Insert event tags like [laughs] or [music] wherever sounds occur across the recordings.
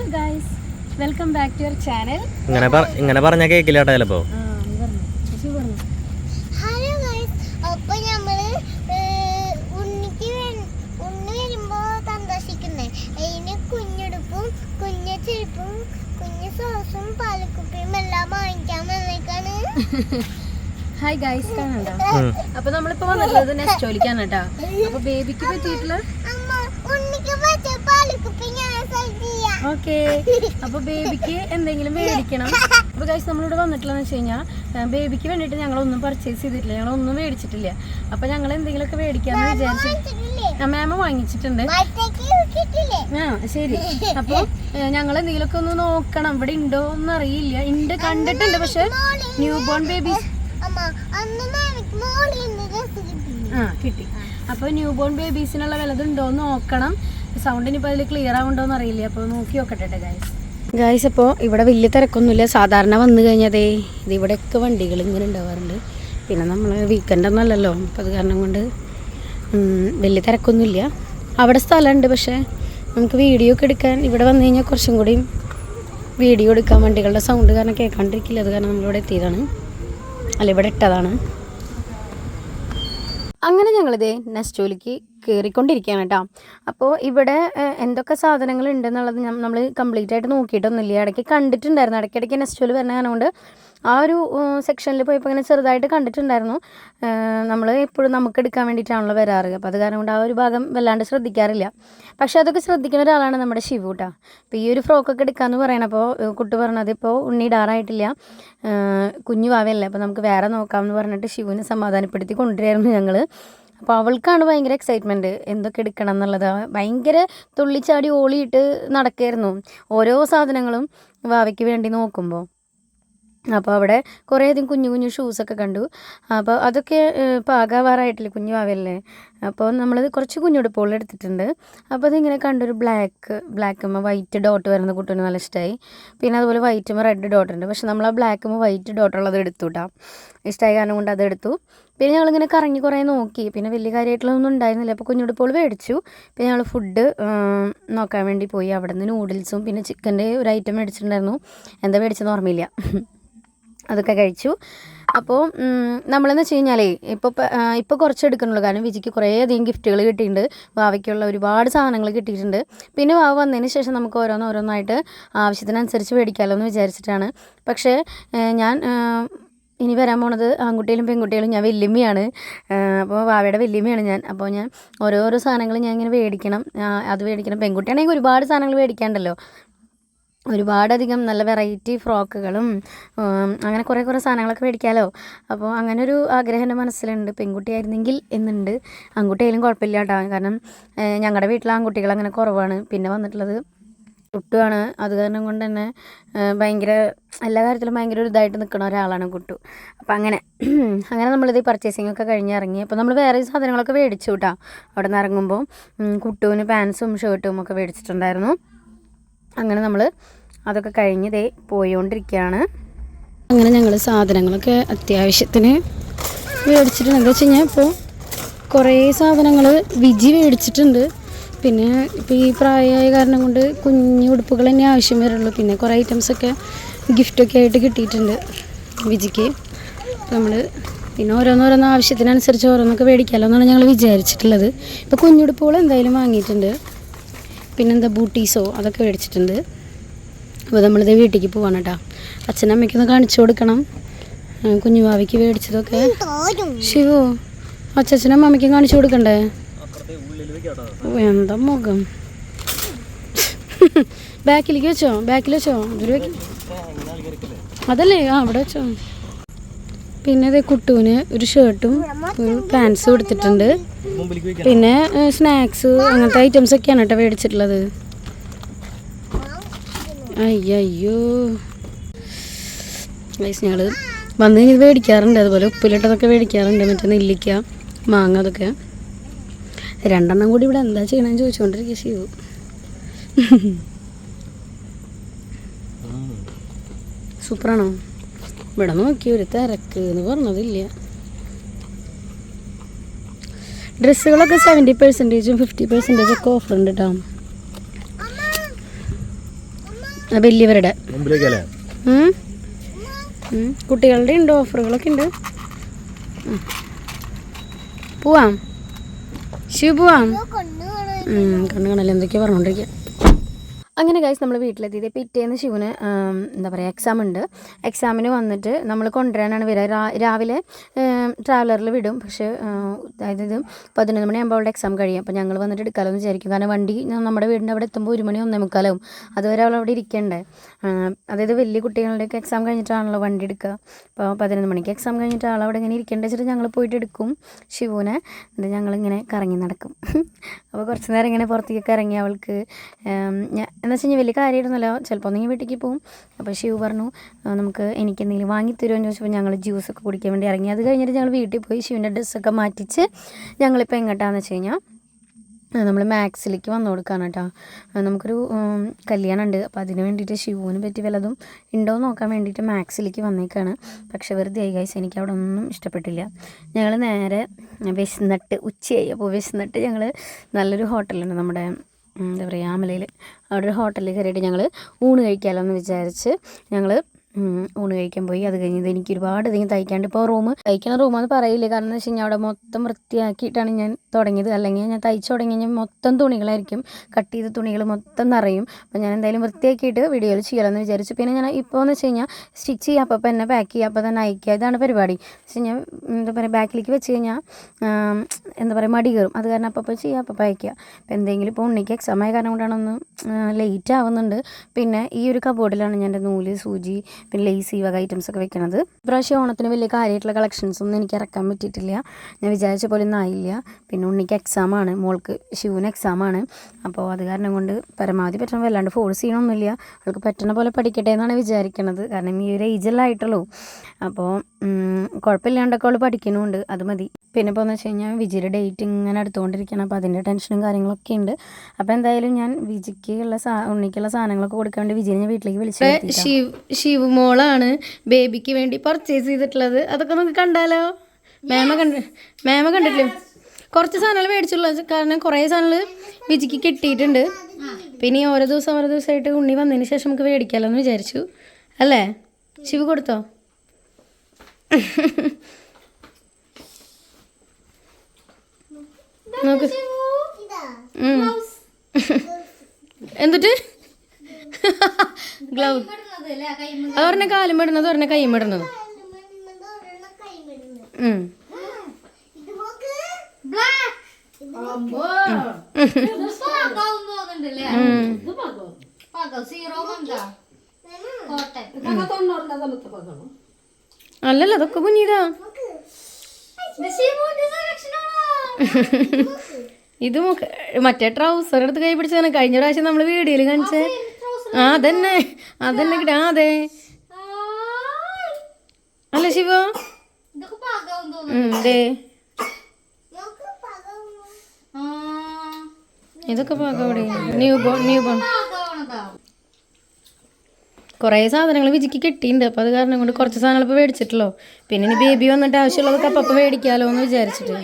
Hello guys welcome back to your channel ഇങ്ങനെ പറഞ്ഞ ഇങ്ങനെ കേട്ടോ ചിലപ്പോ. ഹലോ ഗൈസ് അപ്പൊ നമ്മൾ ഏർ, ഉണ്ണിക്ക് വേ- ഉണ്ണി വരുമ്പോ സന്തോഷിക്കുന്നേ. അതിന് കുഞ്ഞുടുപ്പും കുഞ്ഞ ചെരുപ്പും കുഞ്ഞു സോസും പാലക്കുപ്പിയും എല്ലാം വാങ്ങിക്കാൻ വന്നേക്കാണ്. ഹായ് ഗൈസ് കാണണ്ട. അപ്പൊ നമ്മളിപ്പോ വന്നിട്ടുള്ളത് നെസ്റ്റോലിക്കാണ് കേട്ടാ. അപ്പൊ ബേബിക്ക് പറ്റിയിട്ടുള്ള അമ്മ ഉണ്ണിക്ക് പറ്റ പാലക്കുപ്പി ഞാൻ സെലക്ട് ചെയ്യാം. ഓക്കെ. അപ്പൊ ബേബിക്ക് എന്തെങ്കിലും മേടിക്കണം. അപ്പൊ ഗൈസ് നമ്മളിവിടെ വന്നിട്ടുള്ളതെന്ന് വെച്ച് കഴിഞ്ഞാൽ ബേബിക്ക് വേണ്ടിട്ട് ഞങ്ങൾ ഒന്നും പർച്ചേസ് ചെയ്തിട്ടില്ല. ഞങ്ങളൊന്നും മേടിച്ചിട്ടില്ല. അപ്പൊ ഞങ്ങൾ എന്തെങ്കിലുമൊക്കെ മേടിക്കാന്ന് വിചാരിച്ചു മാമ വാങ്ങിച്ചിട്ടുണ്ട്. ആ ശരി. അപ്പൊ ഞങ്ങൾ എന്തെങ്കിലുമൊക്കെ ഒന്ന് നോക്കണം. ഇവിടെ ഉണ്ടോ എന്ന് അറിയില്ല. ഉണ്ട് കണ്ടിട്ടുണ്ട് പക്ഷെ ന്യൂ ബോൺ ബേബീസ് നിന്ന് ആ കിട്ടി. അപ്പൊ ന്യൂ ബോൺ ബേബീസിനുള്ള വിലതുണ്ടോ എന്ന് നോക്കണം. സൗണ്ട് ഇപ്പൊ അതിൽ ക്ലിയർ ആവുണ്ടോന്ന് അറിയില്ല അപ്പോൾ നോക്കി നോക്കട്ടെ ഗൈസ് ഗൈസ് അപ്പോ ഇവിടെ വലിയ തിരക്കൊന്നുമില്ല. സാധാരണ വന്നു കഴിഞ്ഞതേ ഇത് ഇവിടെയൊക്കെ വണ്ടികൾ ഇങ്ങനെ ഉണ്ടാവാറുണ്ട്. പിന്നെ നമ്മൾ വീക്കെൻഡ് ഒന്നല്ലല്ലോ അപ്പോൾ അത് കാരണം കൊണ്ട് വലിയ തിരക്കൊന്നുമില്ല. അവിടെ സ്ഥലമുണ്ട് പക്ഷേ നമുക്ക് വീഡിയോ ഒക്കെ എടുക്കാൻ ഇവിടെ വന്നു കഴിഞ്ഞാൽ കുറച്ചും കൂടി വീഡിയോ എടുക്കാൻ വണ്ടികളുടെ സൗണ്ട് കാരണം കേൾക്കാണ്ടിരിക്കില്ല. അത് കാരണം നമ്മളിവിടെ എത്തിയതാണ്. അല്ല ഇവിടെ ഇട്ടതാണ്. ഞങ്ങളിതേ നെസ്റ്റോലിക്ക് കയറിക്കൊണ്ടിരിക്കുകയാണ് കേട്ടോ. അപ്പോൾ ഇവിടെ എന്തൊക്കെ സാധനങ്ങൾ ഉണ്ടെന്നുള്ളത് നമ്മൾ കംപ്ലീറ്റ് ആയിട്ട് നോക്കിയിട്ടൊന്നുമില്ല. ഇടയ്ക്ക് കണ്ടിട്ടുണ്ടായിരുന്നു. ഇടയ്ക്കിടയ്ക്ക് നെസ്റ്റോൽ വരുന്ന കാരണം ആ ഒരു സെക്ഷനിൽ പോയപ്പോൾ ഇങ്ങനെ ചെറുതായിട്ട് കണ്ടിട്ടുണ്ടായിരുന്നു. നമ്മൾ എപ്പോഴും നമുക്ക് എടുക്കാൻ വേണ്ടിയിട്ടാണല്ലോ വരാറ്. അപ്പോൾ അത് കാരണം കൊണ്ട് ആ ഒരു ഭാഗം വല്ലാണ്ട് ശ്രദ്ധിക്കാറില്ല. പക്ഷേ അതൊക്കെ ശ്രദ്ധിക്കുന്ന ഒരാളാണ് നമ്മുടെ ശിവു കേട്ടോ അപ്പോൾ ഈ ഒരു ഫ്രോക്കൊക്കെ എടുക്കാമെന്ന് പറയണപ്പോൾ കുട്ടി പറഞ്ഞത് ഇപ്പോൾ ഉണ്ണി ഇടാറായിട്ടില്ല. കുഞ്ഞു വാവയല്ലേ. അപ്പോൾ നമുക്ക് വേറെ നോക്കാമെന്ന് പറഞ്ഞിട്ട് ശിവുവിനെ സമാധാനപ്പെടുത്തി കൊണ്ടുവരായിരുന്നു ഞങ്ങൾ അപ്പോൾ അവൾക്കാണ് ഭയങ്കര എക്സൈറ്റ്മെന്റ് എന്തൊക്കെ എടുക്കണം എന്നുള്ളത്. ഭയങ്കര തുള്ളിച്ചാടി ഓളിയിട്ട് നടക്കായിരുന്നു. ഓരോ സാധനങ്ങളും വാവയ്ക്ക് വേണ്ടി നോക്കുമ്പോൾ അപ്പോൾ അവിടെ കുറേയധികം കുഞ്ഞു കുഞ്ഞു ഷൂസൊക്കെ കണ്ടു. അപ്പോൾ അതൊക്കെ പാകാവാറായിട്ടില്ല കുഞ്ഞു വാവയല്ലേ അപ്പോൾ നമ്മൾ കുറച്ച് കുഞ്ഞുടുപ്പുകൾ എടുത്തിട്ടുണ്ട്. അപ്പോൾ അതിങ്ങനെ കണ്ടൊരു ബ്ലാക്ക് ബ്ലാക്കുമ്മ വൈറ്റ് ഡോട്ട് വരുന്ന കുട്ടീന് നല്ല ഇഷ്ടമായി പിന്നെ അതുപോലെ വൈറ്റുമ്മ റെഡ് ഡോട്ട് ഉണ്ട് പക്ഷെ നമ്മൾ ആ ബ്ലാക്കുമ്മ വൈറ്റ് ഡോട്ടുള്ളത് എടുത്തു കേട്ടോ. ഇഷ്ടമായ കാരണം കൊണ്ട് അത് എടുത്തു. പിന്നെ ഞങ്ങളിങ്ങനെ കറങ്ങി കുറേ നോക്കി. പിന്നെ വലിയ കാര്യമായിട്ടുള്ളതൊന്നും ഉണ്ടായിരുന്നില്ല. അപ്പോൾ കുഞ്ഞുടുപ്പുകൾ മേടിച്ചു. പിന്നെ ഞങ്ങൾ ഫുഡ് നോക്കാൻ വേണ്ടി പോയി. അവിടെ നിന്ന് നൂഡിൽസും പിന്നെ ചിക്കന്റെ ഒരു ഐറ്റം മേടിച്ചിട്ടുണ്ടായിരുന്നു. എന്താ മേടിച്ചെന്ന് ഓർമ്മയില്ല. അതൊക്കെ കഴിച്ചു. അപ്പോൾ നമ്മളെന്ന് വെച്ച് കഴിഞ്ഞാലേ ഇപ്പോൾ ഇപ്പോൾ കുറച്ച് എടുക്കുന്നുള്ളൂ കാരണം വിജിക്ക് കുറേ അധികം ഗിഫ്റ്റുകൾ കിട്ടിയിട്ടുണ്ട്. വാവയ്ക്കുള്ള ഒരുപാട് സാധനങ്ങൾ കിട്ടിയിട്ടുണ്ട്. പിന്നെ വാവ വന്നതിന് ശേഷം നമുക്ക് ഓരോന്ന് ഓരോന്നായിട്ട് ആവശ്യത്തിനനുസരിച്ച് മേടിക്കാമല്ലോ എന്ന് വിചാരിച്ചിട്ടാണ്. പക്ഷേ ഞാൻ ഇനി വരാൻ പോണത് ആൺകുട്ടികളും പെൺകുട്ടികളും ഞാൻ വല്യമ്മയാണ്. അപ്പോൾ വാവയുടെ വല്യമ്മയാണ് ഞാൻ. അപ്പോൾ ഞാൻ ഓരോരോ സാധനങ്ങൾ ഞാൻ ഇങ്ങനെ മേടിക്കണം. അത് മേടിക്കണം. പെൺകുട്ടിയാണെങ്കിൽ ഒരുപാട് സാധനങ്ങൾ മേടിക്കാണ്ടല്ലോ. ഒരുപാടധികം നല്ല വെറൈറ്റി ഫ്രോക്കുകളും അങ്ങനെ കുറേ കുറേ സാധനങ്ങളൊക്കെ മേടിക്കാമല്ലോ അപ്പോൾ അങ്ങനെ ഒരു ആഗ്രഹം എന്റെ മനസ്സിലുണ്ട്. പെൺകുട്ടിയായിരുന്നെങ്കിൽ എന്നുണ്ട്. ആൺകുട്ടിയായാലും കുഴപ്പമില്ല കേട്ടോ കാരണം ഞങ്ങളുടെ വീട്ടിലെ ആൺകുട്ടികൾ അങ്ങനെ കുറവാണ്. പിന്നെ വന്നിട്ടുള്ളത് കുട്ടുവാണ് അത് കാരണം കൊണ്ട് തന്നെ ഭയങ്കര എല്ലാ കാര്യത്തിലും ഭയങ്കര ഒരു ഇതായിട്ട് നിൽക്കുന്ന ഒരാളാണ് കുട്ടു. അപ്പം അങ്ങനെ അങ്ങനെ നമ്മളിത് പർച്ചേസിംഗ് ഒക്കെ കഴിഞ്ഞ് ഇറങ്ങി. അപ്പോൾ നമ്മൾ വേറെ സാധനങ്ങളൊക്കെ മേടിച്ചു കേട്ടോ അവിടെ നിന്ന് ഇറങ്ങുമ്പോൾ കുട്ടുവിന് പാൻസും ഷർട്ടും ഒക്കെ മേടിച്ചിട്ടുണ്ടായിരുന്നു. അങ്ങനെ നമ്മൾ അതൊക്കെ കഴിഞ്ഞ് ദേ പോയോണ്ടിരിക്കുകയാണ് അങ്ങനെ ഞങ്ങൾ സാധനങ്ങളൊക്കെ അത്യാവശ്യത്തിന് മേടിച്ചിട്ടുണ്ട്. എന്താ വെച്ച് കഴിഞ്ഞാൽ ഇപ്പോൾ കുറേ സാധനങ്ങൾ വിജി മേടിച്ചിട്ടുണ്ട്. പിന്നെ ഇപ്പോൾ ഈ പ്രായമായ കാരണം കൊണ്ട് കുഞ്ഞു ഉടുപ്പുകൾ തന്നെ ആവശ്യം വരുള്ളൂ പിന്നെ കുറേ ഐറ്റംസൊക്കെ ഗിഫ്റ്റൊക്കെ ആയിട്ട് കിട്ടിയിട്ടുണ്ട് വിജിക്ക്. നമ്മൾ പിന്നെ ഓരോന്നോരോന്ന് ആവശ്യത്തിനനുസരിച്ച് ഓരോന്നൊക്കെ മേടിക്കാമല്ലോ എന്നാണ് ഞങ്ങൾ വിചാരിച്ചിട്ടുള്ളത്. ഇപ്പോൾ കുഞ്ഞുടുപ്പുകൾ എന്തായാലും വാങ്ങിയിട്ടുണ്ട്. പിന്നെന്താ ബൂട്ടീസോ അതൊക്കെ മേടിച്ചിട്ടുണ്ട്. അപ്പോൾ നമ്മളിത് വീട്ടിലേക്ക് പോവാണ് കേട്ടോ അച്ഛനും അമ്മയ്ക്കൊന്ന് കാണിച്ചു കൊടുക്കണം. ആ, കുഞ്ഞു ഭാവിക്ക് മേടിച്ചതൊക്കെ. ശിവോ അച്ഛനും അമ്മയ്ക്കും കാണിച്ചു കൊടുക്കണ്ടേ? എന്താ മുഖം? ബാക്കിലേക്ക് വെച്ചോ? ബാക്കിൽ വെച്ചോ? അതല്ലേ? ആ അവിടെ വെച്ചോ. പിന്നെ ഇത് കുട്ടുവിന് ഒരു ഷർട്ടും ഒരു പാൻസും എടുത്തിട്ടുണ്ട്. പിന്നെ സ്നാക്സ് അങ്ങനത്തെ ഐറ്റംസ് ഒക്കെയാണ് കേട്ടോ മേടിച്ചിട്ടുള്ളത്. അയ്യോ ഗൈസ് ഞങ്ങൾ വന്ന് കഴിഞ്ഞ് മേടിക്കാറുണ്ട്. അതുപോലെ ഉപ്പിലിട്ടതൊക്കെ മേടിക്കാറുണ്ട്. മറ്റേ നെല്ലിക്ക മാങ്ങ അതൊക്കെ. രണ്ടെണ്ണം കൂടി ഇവിടെ എന്താ ചെയ്യണമെന്ന് ചോദിച്ചുകൊണ്ടിരിക്കുക ശിവു. [laughs] സൂപ്പറാണോ ഇവിടെ നോക്കി ഒരു തിരക്ക് എന്ന് പറഞ്ഞതില്ല. ഡ്രസ്സുകളൊക്കെ സെവന്റി പെർസെന്റേജും ഫിഫ്റ്റി പെർസെന്റേജും ഒക്കെ ഓഫർ ഉണ്ട് കേട്ടോ വലിയവരുടെ. കുട്ടികളുടെ ഉണ്ട് ഓഫറുകളൊക്കെ ഉണ്ട്. പോവാം. ശിവ പോവാം. കണ്ണു കാണല്ലേ എന്തൊക്കെയാ പറഞ്ഞോണ്ടിരിക്കുക അങ്ങനെ ഗൈസ് നമ്മൾ വീട്ടിലെത്തിയത്. പിറ്റേന്ന് ശിവന് എന്താ പറയുക എക്സാം ഉണ്ട്. എക്സാമിന് വന്നിട്ട് നമ്മൾ കൊണ്ടുവരാനാണ് വരിക. രാവിലെ ട്രാവലറിൽ വിടും. പക്ഷേ അതായത് ഇത് പതിനൊന്ന് മണിയാകുമ്പോൾ അവളുടെ എക്സാം കഴിയും. അപ്പോൾ ഞങ്ങൾ വന്നിട്ട് എടുക്കാമല്ലോ എന്ന് വിചാരിക്കും. കാരണം വണ്ടി നമ്മുടെ വീടിന്റെ അവിടെ എത്തുമ്പോൾ ഒരു മണി ഒന്നേ മുക്കാലാവും. അതുവരെ അവൾ അവിടെ ഇരിക്കണ്ടേ. അതായത് വലിയ കുട്ടികളുടെയൊക്കെ എക്സാം കഴിഞ്ഞിട്ടാണല്ലോ വണ്ടി എടുക്കുക അപ്പോൾ പതിനൊന്ന് മണിക്ക് എക്സാം കഴിഞ്ഞിട്ട് ആൾ അവിടെ ഇങ്ങനെ ഇരിക്കേണ്ട വെച്ചിട്ട് ഞങ്ങൾ പോയിട്ട് എടുക്കും ശിവുനെ. എന്നിട്ട് ഞങ്ങളിങ്ങനെ കറങ്ങി നടക്കും. [laughs] അപ്പോൾ കുറച്ച് നേരം ഇങ്ങനെ പുറത്തേക്കൊക്കെ ഇറങ്ങി അവൾക്ക് എന്ന് വെച്ച് കഴിഞ്ഞാൽ വലിയ കാര്യമായിരുന്നല്ലോ ചിലപ്പോൾ ഒന്നെങ്കിൽ വീട്ടിലേക്ക് പോകും അപ്പോൾ ശിവ് പറഞ്ഞു നമുക്ക് എനിക്ക് എന്തെങ്കിലും വാങ്ങി തരുമോ? എന്ന് ചോദിച്ചപ്പോൾ ഞങ്ങൾ ജ്യൂസൊക്കെ കുടിക്കാൻ വേണ്ടി ഇറങ്ങി. അത് കഴിഞ്ഞിട്ട് ഞങ്ങൾ വീട്ടിൽ പോയി ശിവന്റെ ഡ്രസ്സൊക്കെ മാറ്റിച്ച് ഞങ്ങളിപ്പോൾ എങ്ങോട്ടാന്ന് വെച്ച് കഴിഞ്ഞാൽ നമ്മൾ മാക്സിലേക്ക് വന്നു കൊടുക്കാണ് കേട്ടോ. നമുക്കൊരു കല്യാണം ഉണ്ട്. അപ്പോൾ അതിന് വേണ്ടിയിട്ട് ശിവുവിന് പറ്റി വല്ലതും ഉണ്ടോ എന്ന് നോക്കാൻ വേണ്ടിയിട്ട് മാക്സിലേക്ക് വന്നേക്കാണ്. പക്ഷേ വെറുതെ ആയി ഗൈസ് എനിക്ക് അവിടെ ഒന്നും ഇഷ്ടപ്പെട്ടില്ല. ഞങ്ങൾ നേരെ വിശന്നിട്ട് ഉച്ചയായി. അപ്പോൾ വിശന്നിട്ട് ഞങ്ങൾ നല്ലൊരു ഹോട്ടലുണ്ട് നമ്മുടെ എന്താ പറയുക ആമലയിൽ അവിടെ ഒരു ഹോട്ടലിൽ കയറിയിട്ട് ഞങ്ങൾ ഊണ് കഴിക്കാമല്ലോ എന്ന് വിചാരിച്ച് ഞങ്ങൾ ഊണ് കഴിക്കാൻ പോയി. അത് കഴിഞ്ഞത് എനിക്ക് ഒരുപാട് അധികം തയ്ക്കാണ്ട് ഇപ്പോൾ റൂം തയ്ക്കണ റൂമാന്ന് പറയില്ല. കാരണം എന്ന് വെച്ച് കഴിഞ്ഞാൽ അവിടെ മൊത്തം വൃത്തിയാക്കിയിട്ടാണ് ഞാൻ തുടങ്ങിയത്. അല്ലെങ്കിൽ ഞാൻ തയ്ച്ചു തുടങ്ങി കഴിഞ്ഞാൽ മൊത്തം തുണികളായിരിക്കും കട്ട് ചെയ്ത തുണികൾ മൊത്തം നിറയും. അപ്പോൾ ഞാൻ എന്തായാലും വൃത്തിയാക്കിയിട്ട് വീഡിയോയിൽ ചെയ്യാമെന്ന് വിചാരിച്ചു. പിന്നെ ഞാൻ ഇപ്പോൾ എന്ന് വെച്ച് കഴിഞ്ഞാൽ സ്റ്റിച്ച് ചെയ്യുക അപ്പോൾ തന്നെ പാക്ക് ചെയ്യുക അപ്പോൾ തന്നെ അയക്കുക ഇതാണ് പരിപാടി. പക്ഷേ ഞാൻ എന്താ പറയുക ബാക്കിലേക്ക് വെച്ച് കഴിഞ്ഞാൽ എന്താ പറയുക മടി കയറും അത് കാരണം അപ്പോൾ ചെയ്യുക അപ്പോൾ അയക്കുക അപ്പോൾ എന്തെങ്കിലും ഇപ്പോൾ ഉണ്ണിക്ക് എക്സാം ആയ കാരണം കൊണ്ടാണ് ഒന്ന് ലേറ്റ് ആവുന്നുണ്ട്. പിന്നെ ഈ ഒരു കബോർഡിലാണ് ഞാൻ എന്റെ നൂൽ സൂചി പിന്നെ ലേസ് വക ഐറ്റംസ് ഒക്കെ വെക്കണത്. ഇപ്രാവശ്യം ഓണത്തിന് വലിയ കാര്യമായിട്ടുള്ള കളക്ഷൻസ് ഒന്നും എനിക്ക് ഇറക്കാൻ പറ്റിയിട്ടില്ല. ഞാൻ വിചാരിച്ച പോലെ ഒന്നും ആയില്ല. പിന്നെ ഉണ്ണിക്ക് എക്സാം ആണ്. മോൾക്ക് ശിവന് എക്സാം ആണ്. അപ്പോൾ അത് കാരണം കൊണ്ട് പരമാവധി പറ്റണം വല്ലാണ്ട് ഫോഴ്സ് ചെയ്യണമൊന്നുമില്ല അവൾക്ക് പറ്റണ പോലെ പഠിക്കട്ടെ എന്നാണ് വിചാരിക്കണത്. കാരണം ഈ ഒരു ഏജെല്ലാം ആയിട്ടുള്ളൂ. അപ്പോൾ കുഴപ്പമില്ലാണ്ടൊക്കെ അവൾ പഠിക്കണമുണ്ട് അത് മതി. പിന്നെ ഇപ്പോൾ എന്ന് വെച്ച് കഴിഞ്ഞാൽ വിജിയുടെ ഡേറ്റ് ഇങ്ങനെ എടുത്തുകൊണ്ടിരിക്കണം അപ്പോൾ അതിന്റെ ടെൻഷനും കാര്യങ്ങളൊക്കെ ഉണ്ട് അപ്പോൾ എന്തായാലും ഞാൻ വിജിക്ക് ഉള്ള സാ ഉണ്ണിക്കുള്ള സാധനങ്ങളൊക്കെ കൊടുക്കാൻ വേണ്ടി വിജിനെ ഞാൻ വീട്ടിലേക്ക് വിളിച്ചു ശിവ് ശിവമോളാണ് ബേബിക്ക് വേണ്ടി പർച്ചേസ് ചെയ്തിട്ടുള്ളത്. അതൊക്കെ നമുക്ക് കണ്ടാലോ? മേമ കണ്ട് മേമ കണ്ടിട്ടില്ലേ? കുറച്ച് സാധനങ്ങൾ മേടിച്ചുള്ളൂ. കാരണം കുറേ സാധനങ്ങൾ വിജിക്ക് കിട്ടിയിട്ടുണ്ട്. പിന്നെ ഓരോ ദിവസം ഓരോ ദിവസമായിട്ട് ഉണ്ണി വന്നതിന് ശേഷം നമുക്ക് മേടിക്കാമല്ലോ എന്ന് വിചാരിച്ചു. അല്ലേ? ശിവ് കൊടുത്തോ? നോക്ക്. എന്നിട്ട് ഗ്ലൗ അത് പറഞ്ഞ കാലും പെടുന്നത് പറഞ്ഞ കൈയും പെടുന്നത് ഉം. അല്ലല്ല അതൊക്കെ കുഞ്ഞിതാ. [laughs] ഇത് മറ്റേ ട്രൗസർ എടുത്ത് കൈ പിടിച്ചതാണ്. കഴിഞ്ഞ പ്രാവശ്യം നമ്മൾ വീഡിയോയിൽ കാണിച്ചേ. ആ അതന്നെ. അതന്നെ കിട്ടാ. അതെ. അല്ല ശിവ. ഇതൊക്കെ പാകം അവിടെ. ന്യൂ ബോൺ ന്യൂ ബോൺ കുറേ സാധനങ്ങൾ വിജിക്ക് കിട്ടിയിട്ടുണ്ട്. അപ്പോൾ അത് കാരണം കൊണ്ട് കുറച്ച് സാധനങ്ങൾ ഇപ്പോൾ മേടിച്ചിട്ടുള്ളൂ. പിന്നെ ഇനി ബേബി വന്നിട്ട് ആവശ്യമുള്ളതൊക്കെ അപ്പം അപ്പം മേടിക്കാമല്ലോ എന്ന് വിചാരിച്ചിട്ട്.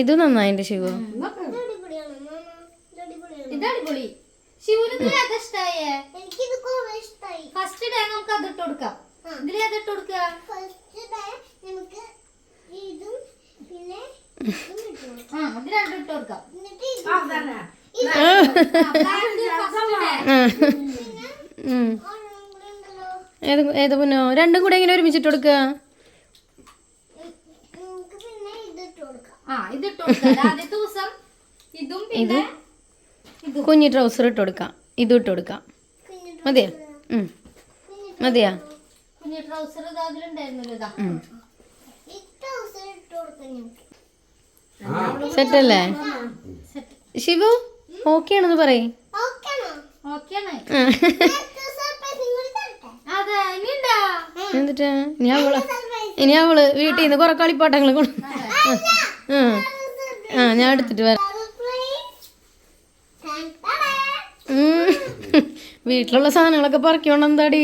ഇത് നന്നായിണ്ട് ശിവ. ഇതടിപൊളി ശിവന് ഏതാ ഇഷ്ടായേ എനിക്കിത് കുറെ ഇഷ്ടായി. ഫസ്റ്റ് ഡേ നമുക്ക് അതിട്ട് കൊടുക്കാം. ഇതിലേ ഏതിട്ട് കൊടുക്കുക ഫസ്റ്റ് ഡേ നമുക്ക് ഏത് ഏത് പൊന്നോ? രണ്ടും കൂടെ ഇങ്ങനെ ഒരുമിച്ചിട്ട് കൊടുക്കുക കൊടുക്കാം? ഇതും കുഞ്ഞി ട്രൗസർ ഇട്ട് കൊടുക്കാം. ഇതും ഇട്ട് കൊടുക്കാം. മതിയാ? ഉം. മതിയാ? കുഞ്ഞി ട്രൗസർ അതിലുണ്ടായിരുന്നല്ലോ ഇതാ ഈ ട്രൗസർ ഇട്ട് കൊടുക്കാം ഞങ്ങൾക്ക് സെറ്റല്ലേ ശിവു ഓക്കെ ആണെന്ന് പറയും എന്നിട്ടാ ഇനി അവൾ ഇനി അവൾ വീട്ടിൽ നിന്ന് കുറെ കളിപ്പാട്ടങ്ങൾ കൊണ്ട് ആ. ആ ഞാൻ എടുത്തിട്ട് വരാം. വീട്ടിലുള്ള സാധനങ്ങളൊക്കെ പറക്കിയോണ്ട് എന്താടി?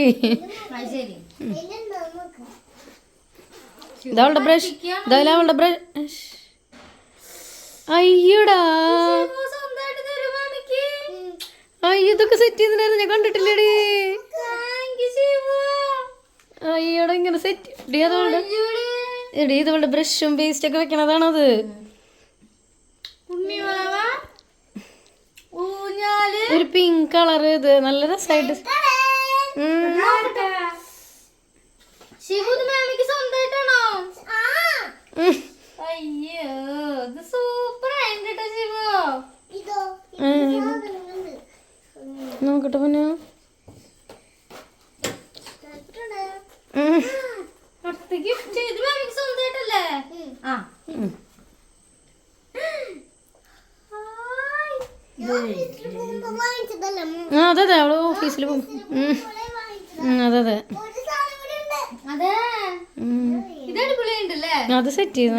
അത് ശരി ഇതിലുണ്ടോ നോക്കാം ഇതാ അവളുടെ ബ്രഷ്. ഇതായാലും അവളുടെ ബ്രഷ്. അയ്യടാ. അയ്യോ ഇതൊക്കെ സെറ്റ് ചെയ്തിട്ടുണ്ടായിരുന്നു. ഞാൻ കണ്ടിട്ടില്ലേടി. അയ്യടാ ഇങ്ങനെ സെറ്റ് ഇടി അതവളുടെ എടി ഇതവളുടെ ബ്രഷും പേസ്റ്റ് ഒക്കെ വെക്കണതാണത്. ഒരു പിങ്ക് കളർ ഇത്. നല്ല രസമായിട്ട്. ശിവു അയ്യോ ഇത് സൂപ്പർ ആയിട്ട് ശിവു. നോക്കട്ടെ പിന്നെ. അതെ അതെ അവൾ ഓഫീസിൽ പോകും. അതെ അതെ. ഒരു സാധനം കൂടി അതെ. അത് സെറ്റ് ചെയ്ത്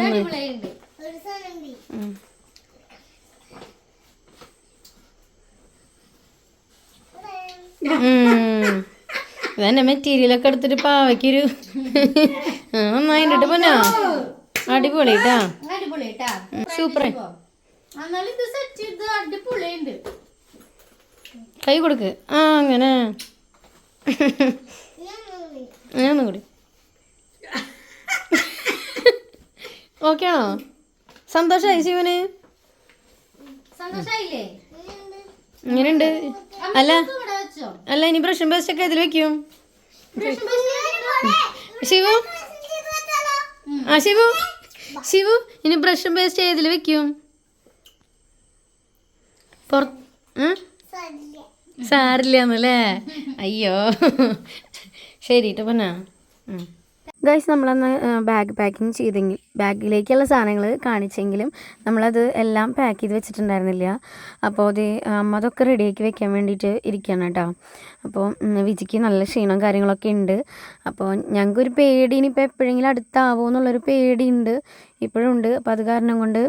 ഇതന്നെ മെറ്റീരിയൽ ഒക്കെ എടുത്തിട്ട് പാവയ്ക്കൊരു നന്നായി ഇട്ട് പൊന്നാ. അടിപൊളി കേട്ടാ സൂപ്പർ കൈ കൊടുക്ക്. ആ അങ്ങനെ. ഞാൻ കൂടി. ഓക്കെ ആണോ സന്തോഷമായി ശിവന് ഇങ്ങനെയുണ്ട്. അല്ല. അല്ല ഇനി ബ്രഷും പേസ്റ്റ് ഒക്കെ ഇതിൽ വെക്കും. ശിവു? ആ ശിവു? ശിവു ഇനി ബ്രഷും പേസ്റ്റ് ഏതിൽ വെക്കും. സാരില്ല. സാരില്ലാന്നല്ലേ അയ്യോ. ശരി കേട്ടോ പന്നാ. ഗൈസ് നമ്മളന്ന് ബാഗ് പാക്കിങ് ചെയ്തെങ്കിൽ ബാഗിലേക്കുള്ള സാധനങ്ങൾ കാണിച്ചെങ്കിലും നമ്മളത് എല്ലാം പാക്ക് ചെയ്ത് വെച്ചിട്ടുണ്ടായിരുന്നില്ല. അപ്പോൾ അത് അമ്മ അതൊക്കെ റെഡിയാക്കി വെക്കാൻ വേണ്ടിയിട്ട് ഇരിക്കുകയാണ് കേട്ടോ. അപ്പോൾ വിജിക്ക് നല്ല ക്ഷീണവും കാര്യങ്ങളൊക്കെ ഉണ്ട്. അപ്പോൾ ഞങ്ങൾക്കൊരു പേടി ഇനിയിപ്പോൾ എപ്പോഴെങ്കിലും അടുത്താവുമോ എന്നുള്ളൊരു പേടിയുണ്ട് ഇപ്പോഴും ഉണ്ട്. അപ്പോൾ അത് കാരണം കൊണ്ട്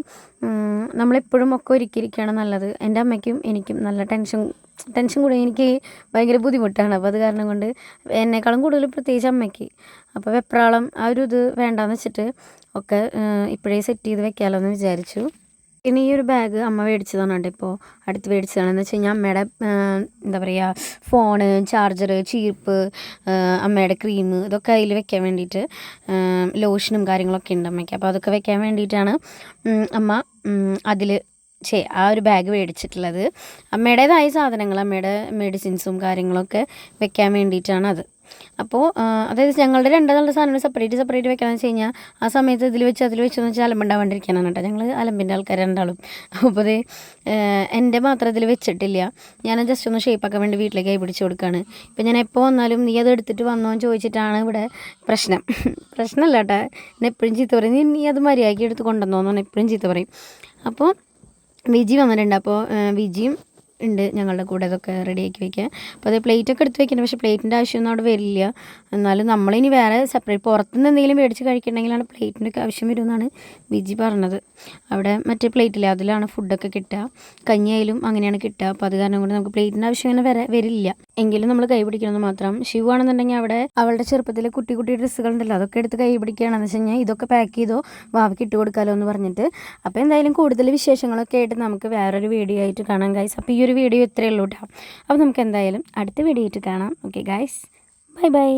നമ്മളെപ്പോഴും ഒക്കെ ഒരുക്കിയിരിക്കുകയാണ് നല്ലത്. എന്റെ അമ്മയ്ക്കും എനിക്കും നല്ല ടെൻഷൻ ടെൻഷൻ കൂടി എനിക്ക് ഭയങ്കര ബുദ്ധിമുട്ടാണ്. അപ്പോൾ അത് കാരണം കൊണ്ട് എന്നെക്കാളും കൂടുതൽ പ്രത്യേകിച്ച് അമ്മയ്ക്ക്. അപ്പോൾ വെപ്രാളം ആ ഒരു ഇത് വേണ്ടാന്ന് വെച്ചിട്ട് ഒക്കെ ഇപ്പോഴേ സെറ്റ് ചെയ്ത് വെക്കാമല്ലോ എന്ന് വിചാരിച്ചു. ഇനി ഈ ഒരു ബാഗ് അമ്മ മേടിച്ചതാണ് കേട്ടോ ഇപ്പോൾ അടുത്ത് മേടിച്ചതാണ് എന്ന് വെച്ച് കഴിഞ്ഞാൽ അമ്മയുടെ എന്താ പറയുക ഫോണ് ചാർജർ ചീർപ്പ് അമ്മയുടെ ക്രീം ഇതൊക്കെ അതിൽ വെക്കാൻ വേണ്ടിയിട്ട് ലോഷനും കാര്യങ്ങളൊക്കെ ഉണ്ട് അമ്മയ്ക്ക്. അപ്പോൾ അതൊക്കെ വെക്കാൻ വേണ്ടിയിട്ടാണ് അമ്മ അതിൽ ചേ ആ ഒരു ബാഗ് മേടിച്ചിട്ടുള്ളത്. അമ്മയുടേതായ സാധനങ്ങൾ അമ്മയുടെ മെഡിസിൻസും കാര്യങ്ങളൊക്കെ വെക്കാൻ വേണ്ടിയിട്ടാണ് അത് അപ്പോൾ അതായത് ഞങ്ങളുടെ രണ്ടാളുടെ സാധനങ്ങൾ സെപ്പറേറ്റ് സെപ്പറേറ്റ് വെക്കാമെന്ന് വെച്ച് കഴിഞ്ഞാൽ ആ സമയത്ത് ഇതിൽ വെച്ച് അതിൽ വെച്ചെന്ന് വെച്ചാൽ അലമ്പുണ്ടാവാണ്ടിരിക്കാനാണ് കേട്ടോ. ഞങ്ങൾ അലമ്പിന്റെ ആൾക്കാർ രണ്ടാളും. അപ്പോൾ അത് എന്റെ മാത്രം ഇതിൽ വെച്ചിട്ടില്ല. ഞാൻ ജസ്റ്റ് ഒന്ന് ഷേപ്പാക്കാൻ വേണ്ടി വീട്ടിലേക്ക് കൈ പിടിച്ച് കൊടുക്കുകയാണ് ഇപ്പം ഞാൻ എപ്പോൾ വന്നാലും നീ അത് എടുത്തിട്ട് വന്നോ എന്ന് ചോദിച്ചിട്ടാണ് ഇവിടെ പ്രശ്നം. പ്രശ്നമല്ല കേട്ടോ. എന്നെ എപ്പോഴും ചീത്ത പറയും. നീ നീ അത് മര്യാദയ്ക്ക് എടുത്ത് കൊണ്ടുവന്നോന്നാണ് എപ്പോഴും ചീത്ത പറയും. അപ്പോൾ വിജി വന്നിട്ടുണ്ട്. അപ്പോൾ വിജിയും ഉണ്ട് ഞങ്ങളുടെ കൂടെ ഇതൊക്കെ റെഡിയാക്കി വെക്കാൻ. അപ്പോൾ അത് പ്ലേറ്റ് ഒക്കെ എടുത്ത് വെക്കണം പക്ഷേ പ്ലേറ്റിന്റെ ആവശ്യമൊന്നും അവിടെ വരില്ല. എന്നാലും നമ്മളിനി വേറെ സെപ്പറേറ്റ് പുറത്തുനിന്ന് എന്തെങ്കിലും മേടിച്ച് കഴിക്കണമെങ്കിലാണ് പ്ലേറ്റിന്റെ ഒക്കെ ആവശ്യം വരുമെന്നാണ് വിജി പറഞ്ഞത്. അവിടെ മറ്റേ പ്ലേറ്റില്ല അതിലാണ് ഫുഡൊക്കെ കിട്ടുക. കഞ്ഞിയായാലും അങ്ങനെയാണ് കിട്ടുക. അപ്പോൾ അത് കാരണം കൊണ്ട് നമുക്ക് പ്ലേറ്റിന്റെ ആവശ്യം അങ്ങനെ വര വരില്ല. എങ്കിലും നമ്മൾ കൈ പിടിക്കണമെന്ന് മാത്രം. ശിവ ആണെന്നുണ്ടെങ്കിൽ അവിടെ അവളുടെ ചെറുപ്പത്തിലെ കുട്ടി കുട്ടി ഡ്രസ്സുകൾ ഉണ്ടല്ലോ അതൊക്കെ എടുത്ത് കൈ പിടിക്കുകയാണെന്ന് വെച്ച് കഴിഞ്ഞാൽ ഇതൊക്കെ പാക്ക് ചെയ്തോ വാവയ്ക്ക് ഇട്ട് കൊടുക്കാമല്ലോ എന്ന് പറഞ്ഞിട്ട്. അപ്പോൾ എന്തായാലും കൂടുതൽ വിശേഷങ്ങളൊക്കെ ആയിട്ട് നമുക്ക് വേറൊരു വീഡിയോ ആയിട്ട് കാണാം ഗൈസ് അപ്പോൾ ഈ ഒരു വീഡിയോ ഇത്രയേ ഉള്ളൂ കേട്ടോ അപ്പോൾ നമുക്ക് എന്തായാലും അടുത്ത വീഡിയോ ആയിട്ട് കാണാം. Okay guys bye bye